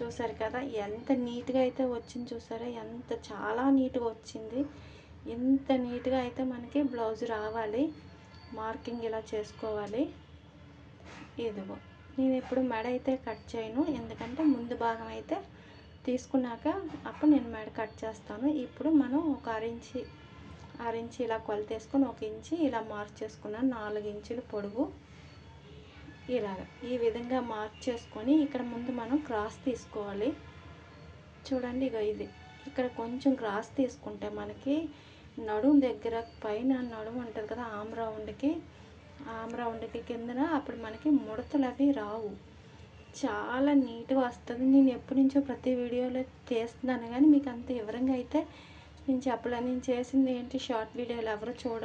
చూసారు కదా ఎంత నీట్గా అయితే వచ్చింది చూసారా? ఎంత చాలా నీట్గా వచ్చింది. ఎంత నీట్గా అయితే మనకి బ్లౌజ్ రావాలి. మార్కింగ్ ఇలా చేసుకోవాలి. ఇదిగో నేను ఇప్పుడు మెడ అయితే కట్ చేయను. ఎందుకంటే ముందు భాగం అయితే తీసుకున్నాక అప్పుడు నేను మెడ కట్ చేస్తాను. ఇప్పుడు మనం ఒక అరించి అరించి ఇలా కొలతేసుకొని ఒక ఇంచి ఇలా మార్క్ చేసుకున్నాను. నాలుగు ఇంచులు పొడుగు. ఇలాగ ఈ విధంగా మార్క్ చేసుకొని ఇక్కడ ముందు మనం క్రాస్ తీసుకోవాలి. చూడండి ఇక ఇది. ఇక్కడ కొంచెం క్రాస్ తీసుకుంటే మనకి నడుం దగ్గర పైన నడుము ఉంటుంది కదా ఆమ్ రౌండ్కి. ఆమ్ రౌండ్కి కిందన అప్పుడు మనకి ముడతలు అవి రావు. చాలా నీట్గా వస్తుంది. నేను ఎప్పటి నుంచో ప్రతి వీడియోలో తీస్తున్నాను కానీ మీకు అంత వివరంగా అయితే నేను చెప్పలే నేను చేసింది ఏంటి? షార్ట్ వీడియోలు ఎవరు చూడ